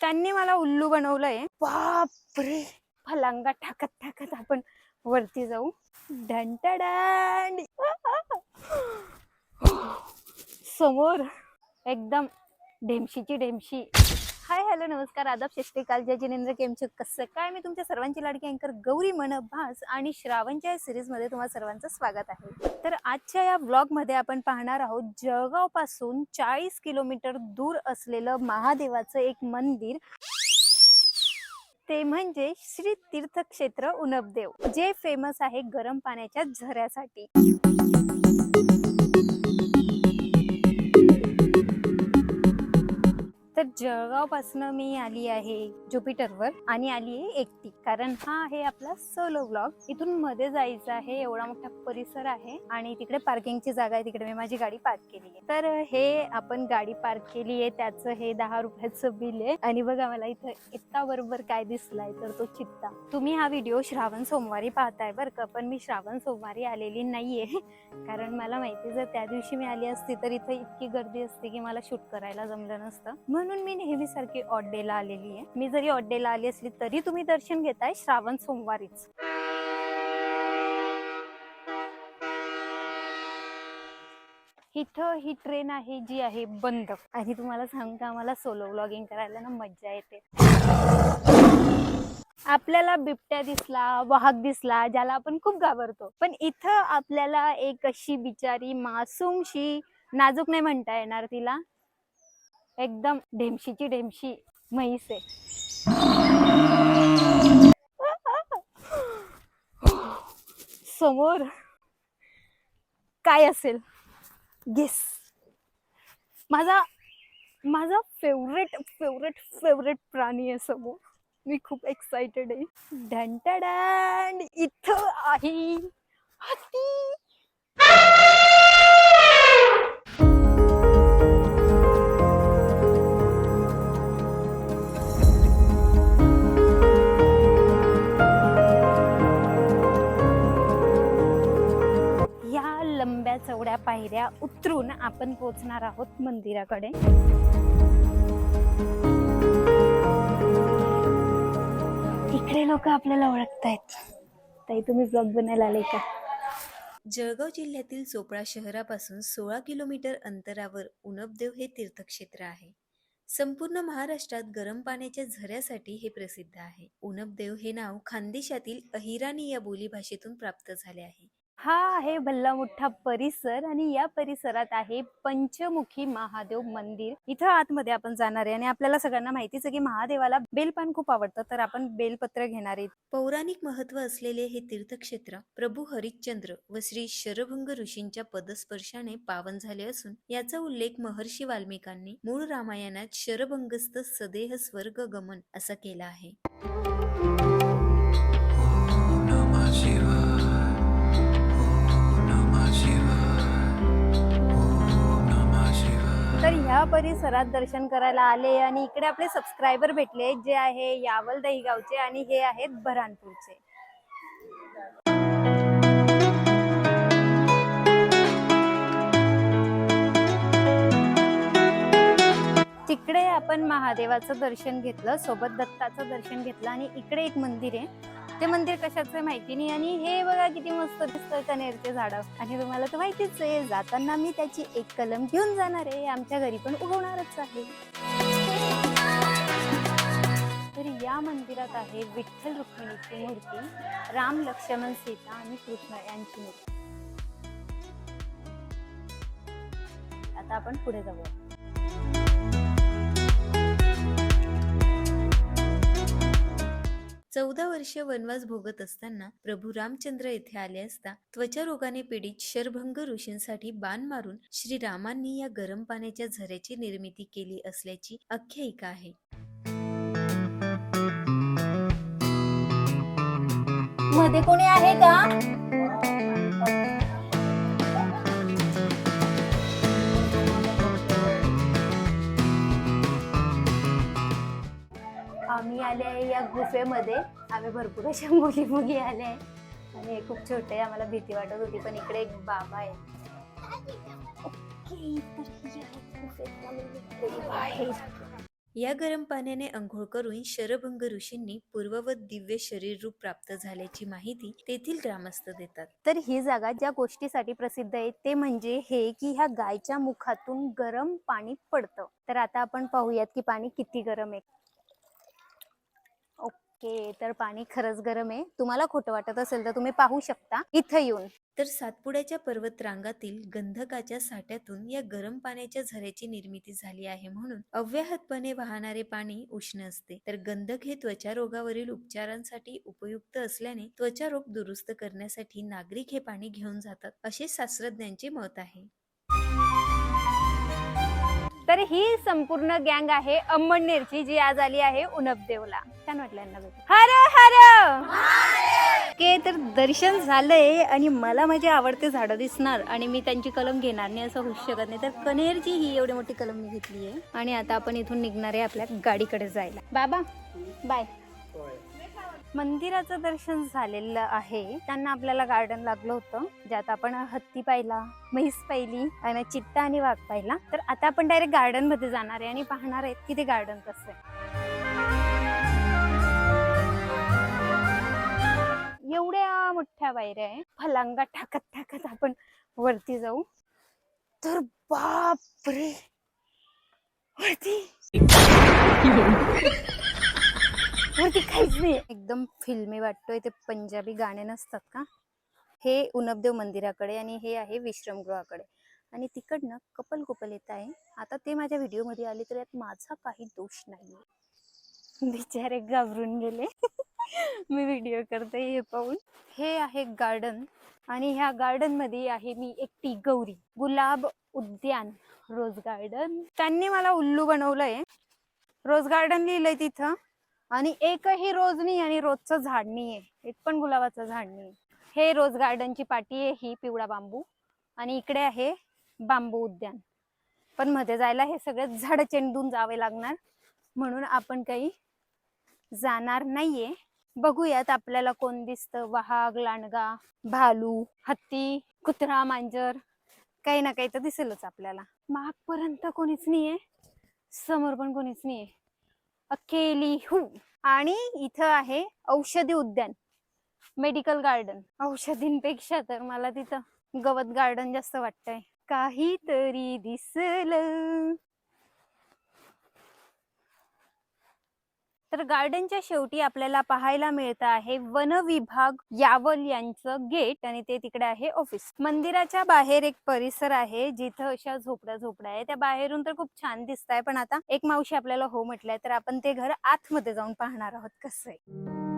त्यांनी मला उल्लू बनवलंय. बापरे! फलांगा टाकत टाकत आपण वरती जाऊ. ढंटडांड समोर एकदम ढेमशीची ढेमशी हाय हॅलो नमस्कार. आदाब शस्त्रीकाल जय जिनेंद्र केमचे कसं काय? मी तुमच्या सर्वांची लाडकी अँकर गौरी मन भास आणि श्रावणच्या या सिरीजमध्ये तुम्हा सर्वांचं स्वागत आहे. तर आजच्या या ब्लॉगमध्ये आपण पाहणार आहोत जळगावपासून चाळीस किलोमीटर दूर असलेलं महादेवाचं एक मंदिर. ते म्हणजे श्री तीर्थक्षेत्र उनबदेव जे फेमस आहे गरम पाण्याच्या झऱ्यासाठी. तर जळगाव पासन मी आली आहे ज्युपिटरवर आणि आली आहे एकटी. कारण हा आहे आपला सोलो ब्लॉग इथून मध्ये जायचं आहे एवढा मोठा परिसर आहे आणि तिकडे पार्किंगची जागा आहे. तिकडे मी माझी गाडी पार्क केली आहे. तर हे आपण गाडी पार्क केली आहे. त्याचं हे दहा रुपयाचं बिल आहे. आणि बघा मला इथं इतका बरोबर काय दिसलाय तर तो चित्ता. तुम्ही हा व्हिडिओ श्रावण सोमवारी पाहताय बरं का. पण मी श्रावण सोमवारी आलेली नाहीये. कारण मला माहिती जर त्या दिवशी मी आली असती तर इथं इतकी गर्दी असते की मला शूट करायला जमलं नसतं. म्हणून म्हणून मी नेहमीसारखी ऑड डेला आलेली आहे. मी जरी ऑड्डेला आली असली तरी तुम्ही दर्शन घेताय श्रावण सोमवारीच. इथं ही ट्रेन आहे जी आहे बंद. आणि तुम्हाला सांगू का आम्हाला सोलो ब्लॉगिंग करायला ना मज्जा येते. आपल्याला बिबट्या दिसला वाहक दिसला ज्याला आपण खूप घाबरतो. पण इथं आपल्याला एक अशी बिचारी मासूमशी नाजूक नाही म्हणता येणार तिला. एकदम ढेमशीची ढेमशी म्हैस आहे. समोर काय असेल? गेस माझा माझा फेवरेट फेवरेट फेवरेट प्राणी आहे समोर. मी खूप एक्साइटेड आहे. ढंटडॅन इथं आहे हत्ती. पायऱ्या उतरून आपण पोहोचणार आहोत मंदिराकडे. इकडे लोक आपल्याला ओळखतायत. ताई तुम्ही ब्लॉग बनायला आले का? जळगाव जिल्ह्यातील चोपडा शहरापासून सोळा किलोमीटर अंतरावर उनबदेव हे तीर्थक्षेत्र आहे. संपूर्ण महाराष्ट्रात गरम पाण्याच्या झऱ्यासाठी हे प्रसिद्ध आहे. उनबदेव हे नाव खानदेशातील अहिराणी या बोलीभाषेतून प्राप्त झाले आहे. हा आहे भल्ला मोठा परिसर आणि या परिसरात आहे पंचमुखी महादेव मंदिर. इथं आतमध्ये आपण जाणार आहे आणि आपल्याला सगळ्यांना माहितीच आहे की महादेवाला बेलपान खूप आवडतं तर आपण बेलपत्र घेणार आहे. पौराणिक महत्त्व असलेले हे तीर्थक्षेत्र प्रभू हरिश्चंद्र व श्री शरभंग ऋषींच्या पदस्पर्शाने पावन झाले असून याचा उल्लेख महर्षी वाल्मिकांनी मूळ रामायणात शरभंगस्थ सदेह स्वर्ग गमन असा केला आहे. शिवाय परिसरात दर्शन करायला आले आणि इकडे आपले सबस्क्रायबर भेटले जे आहे यावल दहीगावचे आणि हे आहेत बऱ्हाणपूरचे तिकडे आपण महादेवाचं दर्शन घेतलं सोबत दत्ताचं दर्शन घेतलं आणि इकडे एक मंदिर आहे. ते मंदिर कशाचं आहे माहिती नाही. आणि हे बघा किती मस्त दिसतं कनेरचे झाडं. आणि तुम्हाला तर माहितीच आहे जाताना मी त्याची एक कलम घेऊन जाणार आहे. आमच्या घरी पण उगवणारच आहे. तर या मंदिरात आहे विठ्ठल रुक्मिणीची मूर्ती राम लक्ष्मण सीता आणि कृष्ण यांची मूर्ती. आता आपण पुढे जाऊया. चौदा वर्ष वनवास भोगत असताना प्रभू रामचंद्र येथे आले असता त्वचा रोगाने पीडित शरभंग ऋषींसाठी बाण मारून श्री रामांनी या गरम पाण्याच्या झऱ्याची निर्मिती केली असल्याची आख्यायिका आहे. मध्ये कोणी आहे का? आले आहे या गुफेमध्ये. आम्ही भरपूर अशा मुली मुली आल्या आहे. आणि हे खूप छोटे आम्हाला भीती वाटत होती पण इकडे एक बाबा आहे. ही या गरम पाण्याने अंघोळ करून शरभंग ऋषींनी पूर्ववत दिव्य शरीर रूप प्राप्त झाल्याची माहिती तेथील ग्रामस्थ देतात. तर ही जागा ज्या गोष्टीसाठी प्रसिद्ध आहे ते म्हणजे हे की ह्या गायच्या मुखातून गरम पाणी पडतं. तर आता आपण पाहूयात की पाणी किती गरम आहे. ओके तर पाणी खरंच गरम आहे. तुम्हाला खोटं वाटत असेल तर तुम्ही पाहू शकता. इथं येऊन. तर सातपुड्याच्या पर्वत रांगातील गंधकाच्या साठ्यातून या गरम पाण्याच्या झऱ्याची निर्मिती झाली आहे म्हणून अव्याहतपणे वाहणारे पाणी उष्ण असते. तर गंधक हे त्वचा रोगावरील उपचारांसाठी उपयुक्त असल्याने त्वचा रोग दुरुस्त करण्यासाठी नागरिक हे पाणी घेऊन जातात असे शास्त्रज्ञांचे मत आहे. तर ही संपूर्ण गँग आहे अंमळनेरची जी आज आली आहे उनपदेवला छान वाटलं यांना हर हर! के तर दर्शन झालंय आणि मला माझे आवडते झाडं दिसणार आणि मी त्यांची कलम घेणार नाही असं होऊ शकत नाही. तर कनेरची ही एवढी मोठी कलम मी घेतली आहे आणि आता आपण इथून निघणार आहे आपल्या गाडीकडे जायला. बाबा बाय मंदिराचं दर्शन झालेलं आहे. त्यांना आपल्याला गार्डन लागलं होतं. ज्यात आपण हत्ती पाहिला म्हैस पाहिली आणि चित्ता आणि वाघ पाहिला. तर आता आपण डायरेक्ट गार्डनमध्ये जाणार आहे आणि पाहणार आहेत की ते गार्डन कसं आहे. एवढ्या मोठ्या पायऱ्या आहे. फलांगा टाकत टाकत आपण वरती जाऊ. तर बापरे! वरती! काहीच नाही एकदम फिल्मी वाटतोय ते पंजाबी गाणे नसतात का? हे उनबदेव मंदिराकडे आणि हे आहे विश्रमगृहाकडे. आणि तिकडनं कपल कुपल येत आहे. आता ते माझ्या व्हिडिओमध्ये आले तर यात माझा काही दोष नाही बिचारे घाबरून गेले. मी व्हिडिओ करते हे पाहून. हे आहे गार्डन आणि ह्या गार्डनमध्ये आहे मी एकटी गौरी. गुलाब उद्यान रोज गार्डन त्यांनी मला उल्लू बनवलंय. रोज गार्डन लिहिलंय तिथं. आणि एकही रोज नाही आणि रोजचं झाड नाही आहे एक पण गुलाबाचं झाड नाही हे रोज गार्डनची पाटी आहे ही पिवळा बांबू. आणि इकडे आहे बांबू उद्यान. पण मध्ये जायला हे सगळे झाड चेंडून जावे लागणार. म्हणून आपण काही जाणार नाहीये. बघूयात आपल्याला कोण दिसतं. वाघ लांडगा भालू हत्ती कुत्रा मांजर. काही ना काही तर दिसेलच आपल्याला. मागपर्यंत कोणीच नाहीये. समोर पण कोणीच नाहीये. अकेली हू. आणि इथं आहे औषधी उद्यान मेडिकल गार्डन औषधींपेक्षा तर मला तिथं गवत गार्डन जास्त वाटतंय. काहीतरी दिसलं. तर गार्डनच्या शेवटी आपल्याला पाहायला मिळतं आहे वन विभाग यावल यांचं गेट आणि ते तिकडे आहे ऑफिस मंदिराच्या बाहेर एक परिसर आहे जिथं अशा झोपड्या झोपड्या आहे त्या बाहेरून तर खूप छान दिसत आहे पण आता एक मावशी आपल्याला हो म्हटलंय तर आपण ते घर आतमध्ये जाऊन पाहणार आहोत. कसं आहे?